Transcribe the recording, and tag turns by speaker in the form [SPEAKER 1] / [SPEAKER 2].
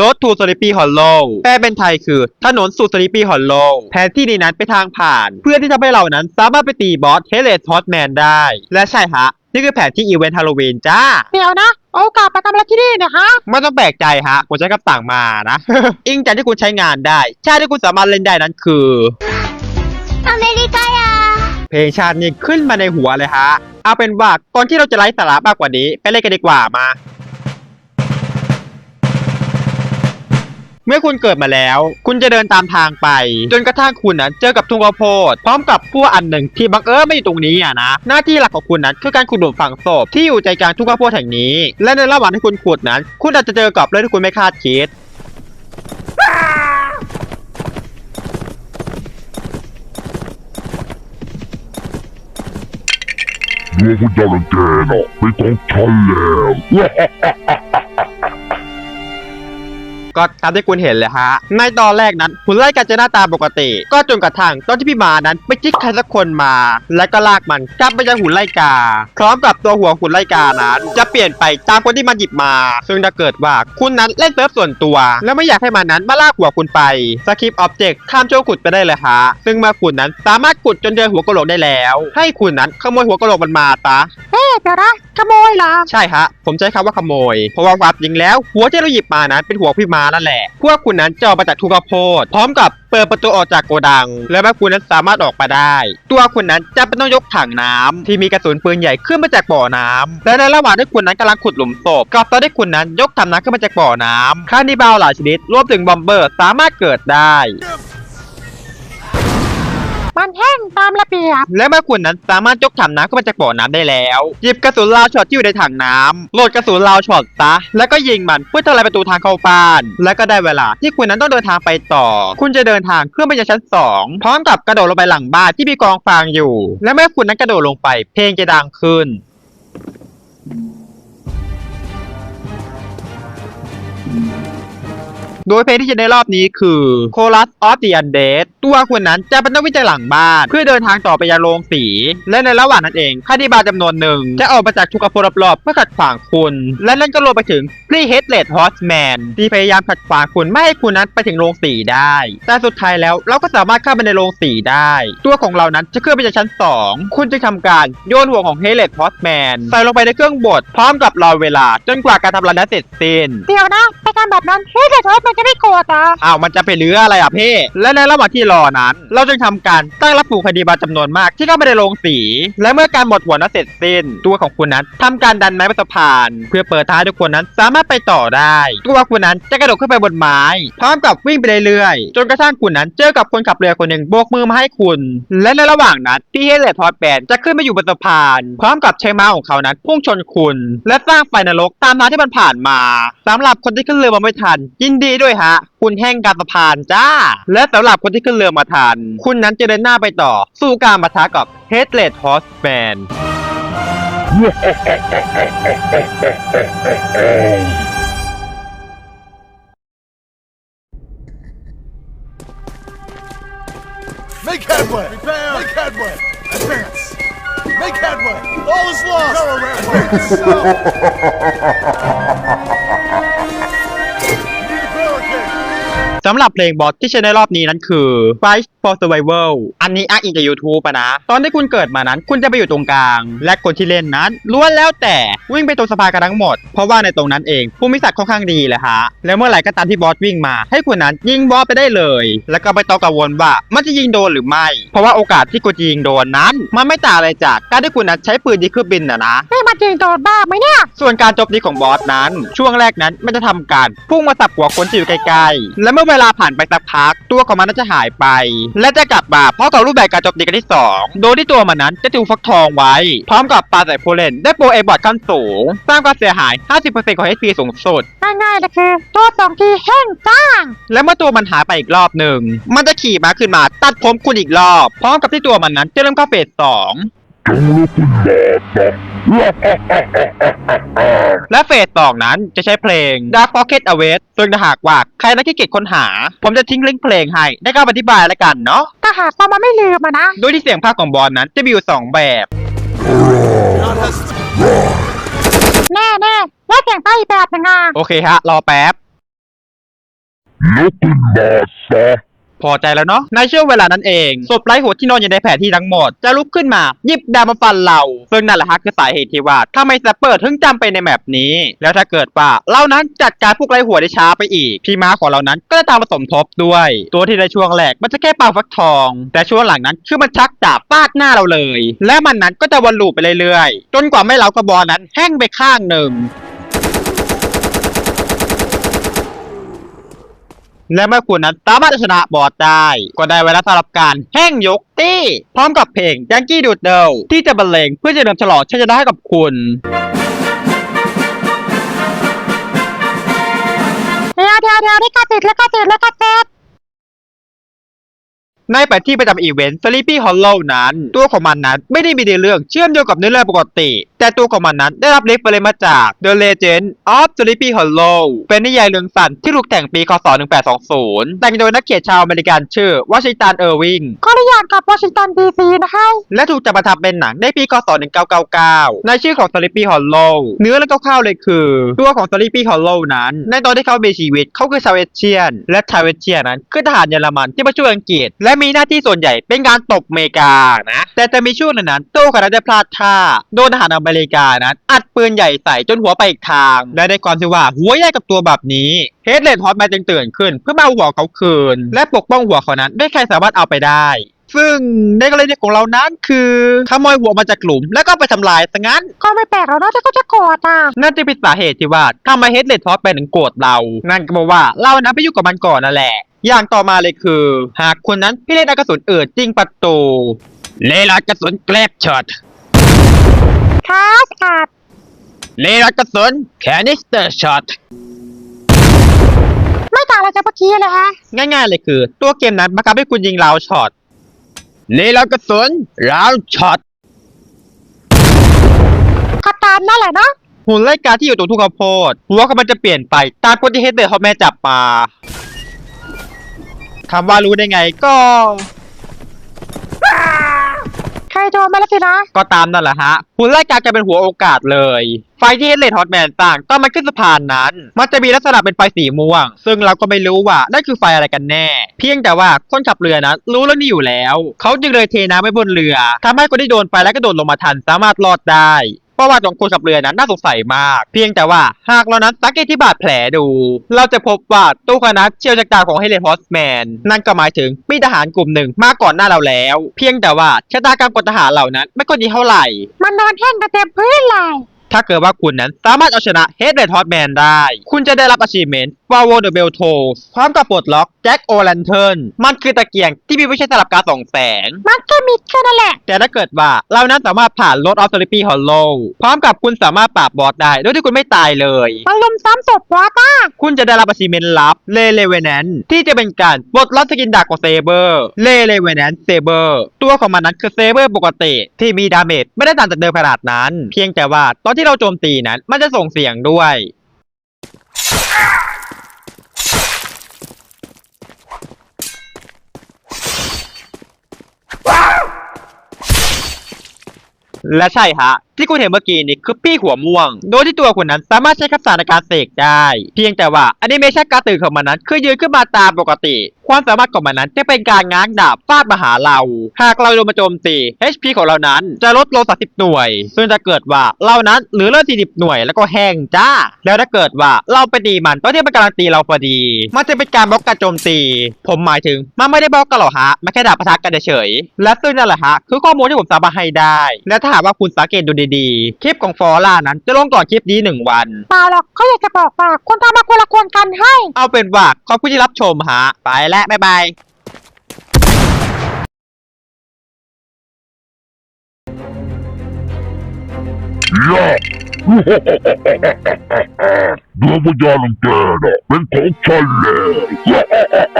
[SPEAKER 1] Road to Sleepy Hollow แปลเป็นไทยคือ ถนนสู่ Sleepy Hollow แผนที่นี้นั้นเป็นทางผ่าน เพื่อที่จะให้เรานั้นสามารถไปตีบอสเฮเลสฮอตแมนได้ และใช่ฮะ นี่คือแผนที่อีเวนต์ฮาโลวีนจ้า
[SPEAKER 2] เดี๋ยวนะ โอกาสมาทำอะไรที่นี่เนี่ยฮะ
[SPEAKER 1] ไม่ต้องแปลกใจฮะผมใช้คำสั่งมานะ อิงจากที่คุณใช้งานได้ ชาติที่คุณสามารถเล่นได้นั้นคือ
[SPEAKER 3] อเมริกา
[SPEAKER 1] เพลงชาตินี้ขึ้นมาในหัวเลยฮะ เอาเป็นว่าก่อนที่เราจะไร้สาระมากกว่านี้ ไปเล่นกันดีกว่ามา เมื่อคุณเกิดมาแล้ว คุณจะเดินตามทางไป จนกระทั่งคุณนั้นเจอกับทุ่งข้าวโพดพร้อมกับผู้อันหนึ่งที่บังเอิญไม่อยู่ตรงนี้อะนะหน้าที่หลักของคุณนั้นคือการขุดหลุมฝังศพที่อยู่ใจกลางทุ่งข้าวโพดแห่งนี้ และในระหว่างที่คุณขุดนั้น คุณอาจจะเจอกับเรื่องที่คุณไม่คาดคิด
[SPEAKER 4] ดวงวิญญาณรังแกน่ะเป็นของฉันแล้ว
[SPEAKER 1] ก็ตามที่คุณเห็นเลยฮะ ในตอนแรกนั้นหุ่นไล่กันจะหน้าตาปกติ ก็จนกระทั่งตอนที่พี่หมานั้นไปจิกใครสักคนมา และก็ลากมันกลับไปยังหุ่นไล่กา พร้อมกับตัวหัวหุ่นไล่กานั้น จะเปลี่ยนไปตามคนที่มันหยิบมา ซึ่งถ้าเกิดว่าคุณนั้นเล่นเซิร์ฟส่วนตัว แล้วไม่อยากให้มันนั้นมาลากหัวคุณไปสคริปต์ออบเจกต์ข้ามช่วงขุดไปได้เลยฮะ ซึ่งเมื่อคุณนั้นสามารถขุดจนเจอหัวกะโหลกได้แล้ว ให้คุณนั้นขโมยหัวกะโหลกมันมาซะ
[SPEAKER 2] เอ๊ะเดี๋ยวนะขโมยเหรอ
[SPEAKER 1] ใช่ฮะผมใช้คำว่าขโมยเพราะว่าความจริงแล้ว หัวที่เราหยิบมานั้นเป็นหัวพี่ม้านั่นแหละ พวกคุณนั้นจะออกมาจากทุกข้าวโพดพร้อมกับเปิดประตูออกจากโกดัง และแม่คุณนั้นสามารถออกมาได้ ตัวคุณนั้นจะเป็นต้องยกถังน้ำที่มีกระสุนปืนใหญ่ขึ้นมาจากบ่อน้ำและในระหว่างที่คุณนั้นกำลังขุดหลุมศพกับตอนที่คุณนั้นยกถังน้ำขึ้นมาจากบ่อน้ำคานิบาลหลายชนิดรวมถึงบอมเบอร์สามารถเกิดได้
[SPEAKER 2] มันแห้งตามระเบียบ
[SPEAKER 1] และเมื่อคุณนั้นสามารถยกถังน้ำขึ้นมาจากบ่อน้ำได้แล้วหยิบกระสุนลาวช็อตที่อยู่ในถังน้ำโหลดกระสุนลาวช็อตซะแล้วก็ยิงมันเพื่อทลายประตูทางเข้าบ้าน และก็ได้เวลาที่คุณนั้นต้องเดินทางไปต่อ คุณจะเดินทางขึ้นไปยังชั้นสองพร้อมกับกระโดดลงไปหลังบ้านที่มีกองฟางอยู่ และเมื่อคุณนั้นกระโดดลงไป เพลงจะดังขึ้น โดยเพลงที่จะในรอบนี้คือ Chorus of the Undead ตัวคุณนั้นจะเป็นนักวิจัยหลังบ้าน เพื่อเดินทางต่อไปยังโรงสี และในระหว่างนั้นเองคาดิบาจำนวนหนึ่ง จะออกมาจากทุกกระโพรอบๆเพื่อขัดขวางคุณ และนั่นก็รวมไปถึง p r e h e a d l e s s Horseman ที่พยายามขัดขวางคุณไม่ให้คุณนั้นไปถึงโรงสีได้ แต่สุดท้ายแล้วเราก็สามารถเข้าไปในโรงสีได้ ตัวของเรานั้นจะขึ้นไปจากชั้น 2 คุณจะทำการโยนหัวของ h e a d l e s s Horseman ใส่ลงไปในเครื่องบดพร้อมกับรอเวลาจนกว่าการทำลายนั้นเสร็จสิ้น
[SPEAKER 2] เดี๋ยวนะไปทำแบบนั้นเฮ้ยเดี๋ยวโทษมันจะไม่โกรธเหรอะ
[SPEAKER 1] อ้าวมันจะไปเลืออะไรอะพี่และในระหว่างที่รอนั้น เราจึงทำการตั้งรับผูกคดีบาจำนวนมากที่เข้าไปในโรงสี และเมื่อการหมดหัวนั้นเสร็จสิ้น ตัวของคุณนั้นทำการดันไม้ปสะพาน เพื่อเปิดท้ายทุกคนนั้นสามารถไปต่อได้ ตัวคุณนั้นจะกระโดดขึ้นไปบนไม้ พร้อมกับวิ่งไปเรื่อยๆจนกระทั่งคุณนั้นเจอกับคนขับเรือคนหนึ่งโบกมือมาให้คุณ และในระหว่างนั้นที่เฮเลตพอดแบนจะขึ้นมาอยู่บนสะพาน พร้อมกับใช้ม้าของเขานั้นพุ่งชนคุณ และสร้างไฟนรกตามทางที่มันผ่านมาสำหรับคนที่ขึ้นเรือมาไม่ทันยินดีด้วยฮะ คุณแห้งกลารสะพานจ้า และสำหรับคนที่ขึ้นเรือมาทันคุณนั้นจะเดินหน้าไปต่อ สู้การปะทะกับ Headless Horseman
[SPEAKER 5] Make headway! Prepare! Make headway! Advance! Make headway! All is lost! Advance!
[SPEAKER 1] สำหรับเพลงบอสที่ใช้ในรอบนี้นั้นคือ Fight for Survival อันนี้อ้างอิงจาก YouTube อะนะ ตอนที่คุณเกิดมานั้น คุณจะไปอยู่ตรงกลาง และคนที่เล่นนั้นล้วนแล้วแต่วิ่งไปตรงสะพานกันทั้งหมด เพราะว่าในตรงนั้นเองภูมิศาสตร์ค่อนข้างดีเลยฮะ แล้วเมื่อไหร่ก็ตามที่บอสวิ่งมา ให้คุณนั้นยิงบอสไปได้เลย แล้วก็ไม่ต้องกังวลว่ามันจะยิงโดนหรือไม่ เพราะว่าโอกาสที่คุณจะยิงโดนนั้น มันไม่ต่างอะไรจากการที่คุณนั้นใช้ปืนยิงเครื่องบินอะนะ
[SPEAKER 2] เฮ้ยมันจริงโดนบ้าไหมเนี่ย
[SPEAKER 1] ส่วนการโจมตีของบอสนั้น ช่วงแรกนั้นมันจะทำการพุ่งมาสับหัวคนที่อยู่ใกล้ๆและเมื่อเวลาผ่านไปสักพักตัวของมันนั้นจะหายไปและจะกลับมาพร้อมกับรูปแบบการโจมตีกันที่ 2 โดยที่ตัวมันนั้นจะถูกฟักทองไว้ พร้อมกับปาใส่ผู้เล่นได้โปรเอบอดขั้นสูง สร้างความเสียหาย 50%ของ HP สูงสุด
[SPEAKER 2] ง่ายๆเลยคือตัวสองทีแห้งจ้าง
[SPEAKER 1] และเมื่อตัวมันหายไปอีกรอบหนึ่ง มันจะขี่ม้าขึ้นมาตัดผมคุณอีกรอบ พร้อมกับที่ตัวมันนั้นจะเริ่มเข้าเฟสสอง
[SPEAKER 4] จงลุกขึ้นมาซะ
[SPEAKER 1] และเฟสสองนั้นจะใช้เพลง Dark Pocket Await ซึ่งถ้าหากว่าใครนักที่เกียจค้นหา ผมจะทิ้งลิงก์เพลงให้ได้การอธิบายแล้วกันเนาะ
[SPEAKER 2] ถ้าหากว่ามันไม่ลืมอะนะ
[SPEAKER 1] โดยที่เสียงภาคของบอลนั้นจะมีอยู่สองแบบ
[SPEAKER 5] Not hesitate!
[SPEAKER 2] แน่ๆแล้วเสียงใต้อีกแบบหนึงอะ
[SPEAKER 1] โอเคฮะ รอแป๊บ
[SPEAKER 4] ลุกขึ้นมาซะ
[SPEAKER 1] พอใจแล้วเนาะในช่วงเวลานั้นเองศพไร้หัวที่นอนอยู่ในแผนที่ทั้งหมด จะลุกขึ้นมาหยิบดาบมาฟันเราซึ่งนั่นแหละฮะคือสาเหตุที่ว่าทำไมแซปเปอร์ถึงจำไปในแมปนี้ แล้วถ้าเกิดว่าเรานั้นจัดการพวกไร้หัวได้ช้าไปอีกพี่ม้าของเรานั้นก็จะตามมาสมทบด้วย ตัวที่ในช่วงแรกมันจะแค่ปาฟักทอง แต่ช่วงหลังนั้นคือมันชักดาบฟาดหน้าเราเลย และมันนั้นก็จะวนลูปไปเรื่อยๆ จนกว่าไม่เรากระบอนั้นแห้งไปข้างหนึ่ง และเมื่อคุณนั้นสามารถเอาชนะบอสได้ ก็ได้เวลาสำหรับการแห้งยกตี้ พร้อมกับเพลงยังกี้ดูดเดิลที่จะบรรเลงเพื่อจะเดิมฉลองชัยชนะให้กับคุณ
[SPEAKER 2] เดี๋ยวเดี๋ยวเดี๋ยวได้กระติดแล้วกระติดแล้วกระติด
[SPEAKER 1] ในแผนที่ประจำอีเวนต์ Sleepy Hollow นั้น ตัวของมันนั้นไม่ได้มีในเรื่องเชื่อมโยงกับเนื้อเรื่องปกติ แต่ตัวของมันนั้นได้รับเล็กไปเลยมาจาก The Legend of Sleepy Hollow เป็นนิยายเรื่องสั้นที่ถูกแต่งปีคศ 1820 แต่งโดยนักเขียนชาวอเมริกันชื่อวอชิงตันเออร์วิง
[SPEAKER 2] ขออนุญาตกับวอชิงตันดีซีนะคะ
[SPEAKER 1] และถูกจับมาทำเป็นหนังในปีคศ 1999 ในชื่อของ Sleepy Hollow เนื้อและคร่าวๆเลยคือ ตัวของ Sleepy Hollow นั้น ในตอนที่เขามีชีวิตเขาคือชาวเอเชียน และชาวเอเชียนนั้นคือทหารเยอรมันที่มาช่วยอังกฤษและมีหน้าที่ส่วนใหญ่เป็นการตบอเมริกานะ แต่จะมีช่วงหนึ่งนั้นตู้กันนั้นได้พลาดท่า โดนทหารอเมริกานะอัดปืนใหญ่ใส่จนหัวไปอีกทาง และได้ความที่ว่าหัวใหญ่กับตัวแบบนี้เฮดเลนฮอตแมนจึงตื่นขึ้น เพื่อมาเอาหัวเขาคืน และปกป้องหัวเขานั้นไม่ใครสามารถเอาไปได้ ซึ่งในกรณีของเรานั้นคือขโมยหัวมาจากหลุม แล้วก็ไปทำลายซะงั้น
[SPEAKER 2] ก็ไม่แปลกหรอกนะที่เขาจะโกรธอะ
[SPEAKER 1] นั่นจะเป็นสาเหตุที่ว่าทำไมเฮดเลดทอสเป็นถึงโกรธเรา นั่นก็บอกว่าเรานะไปยุ่งกับมันก่อนนั่นแหละ อย่างต่อมาเลยคือ หากคนนั้นพี่เล่นอากระสุนเอิดจริงประตู เลลัดกระสุนแกลบช็อต
[SPEAKER 2] ค่ะสะอาด
[SPEAKER 1] เลลัดกระสุนแคนิสเตอร์ช็อต
[SPEAKER 2] ไม่ต่างอะไรจากเมื่อกี้เลยฮะ
[SPEAKER 1] ง่ายๆเลยคือ ตัวเกมนั้นบังคับให้คุณยิงราวช็อตเลลัดกระสุนราวช็อต
[SPEAKER 2] ก็ตามนั่นแหละเนาะ
[SPEAKER 1] หุ่นไล่กาที่อยู่ตรงทุ่งข้าวโพดหัวของมันจะเปลี่ยนไป ตามกฎที่เฮดเลดทอสแม่จับมาคำว่ารู้ได้ไงก็
[SPEAKER 2] ใคร โดนมาแล้วสินะ
[SPEAKER 1] ก็ตามนั่นแหละฮะหุ่นไล่กายกลายเป็นหัวโอกาสเลย ไฟที่เฮดเลดฮอตแมนต่างตอนมันขึ้นสะพานนั้น มันจะมีลักษณะเป็นไฟสีม่วง ซึ่งเราก็ไม่รู้ว่านั่นคือไฟอะไรกันแน่ เพียงแต่ว่าคนขับเรือนะรู้เรื่องนี้อยู่แล้ว เขาจึงเลยเทน้ำไว้บนเรือทำให้คนที่โดนไฟและก็โดดลงมาทันสามารถรอดได้ ประวัติของคนขับเรือนั้นน่าสงสัยมาก เพียงแต่ว่าหากเรานั้นสังเกตที่บาดแผลดู เราจะพบว่าตู้คณะเชี่ยวชาญของเฮเลนฮอสแมน นั่นก็หมายถึงมีทหารกลุ่มหนึ่งมาก่อนหน้าเราแล้ว เพียงแต่ว่าชะตากรรมของทหารเหล่านั้น ไม่ค่อยดีเท่าไหร่
[SPEAKER 2] มันนอนแห้งกระเต็มพื้นเลย
[SPEAKER 1] ถ้าเกิดว่าคุณนั้นสามารถเอาชนะเฮดเรดฮอตแมนได้ คุณจะได้รับ achievement Follow the Bell Tolls พร้อมกับปลดล็อก Jack O' Lantern มันคือตะเกียงที่มีไว้ใช้สำหรับการส่องแสง
[SPEAKER 2] มันแค่มีแค่นั้นแหละ
[SPEAKER 1] แต่ถ้าเกิดว่าเรานั้นสามารถผ่าน Road of Sleepy Hollow พร้อมกับคุณสามารถปราบบอสได้โดยที่คุณไม่ตายเลย
[SPEAKER 2] มันลุมซ้ำศพวอต้า
[SPEAKER 1] คุณจะได้รับ achievement ลับเลเลเว n นนที่จะเป็นการปลดล็อกสกินดาบของเซเบอร์เลเลเว n นนเซเบอร์ตัวของมันนั้นคือเซเบอร์ปกติที่มีดาเมจไม่ได้ต่างจากเดิมขนาดนั้น เพียงแต่ว่าตอนที่ที่เราโจมตีนั้น มันจะส่งเสียงด้วย และใช่ฮะที่คุณเห็นเมื่อกี้นี่คือพี่หัวม่วง โดยที่ตัวคุณนั้นสามารถใช้คับสาในการเสกได้ เพียงแต่ว่าแอนิเมชันการตื่นของมันนั้นคือยืนขึ้นมาตามปกติ ความสามารถของมันนั้นจะเป็นการง้างดาบฟาดมาหาเรา หากเราโดนมาโจมตี HP ของเรานั้นจะลดลง30หน่วย ซึ่งจะเกิดว่าเรานั้นเหลือเลือด40หน่วยแล้วก็แห้งจ้า แล้วถ้าเกิดว่าเราไปตีมันตอนที่มันกำลังตีเราพอดี มันจะเป็นการบล็อกการโจมตี ผมหมายถึงมันไม่ได้บล็อกกันหรอกฮะมันแค่ดาบปะทะกันเฉยและซึ่งนั่นแหละฮะคือข้อมูลที่ผมสามารถให้ได้ และถ้าหากว่าคุณสังเกตดูดีๆ คลิปของฟอร่านั้นจะลงก่อนคลิปนี้หนึ่งวัน
[SPEAKER 2] เปล่าหรอกเขาอยากจะบอกว่าคนทำมาคนละคนกันให้
[SPEAKER 1] เอาเป็นว่าขอบคุณที่รับชมฮะ ไปแล้วบ๊ายบาย
[SPEAKER 4] ย่าดวงวิญญาณของแกน่ะเป็นของฉันแล้ว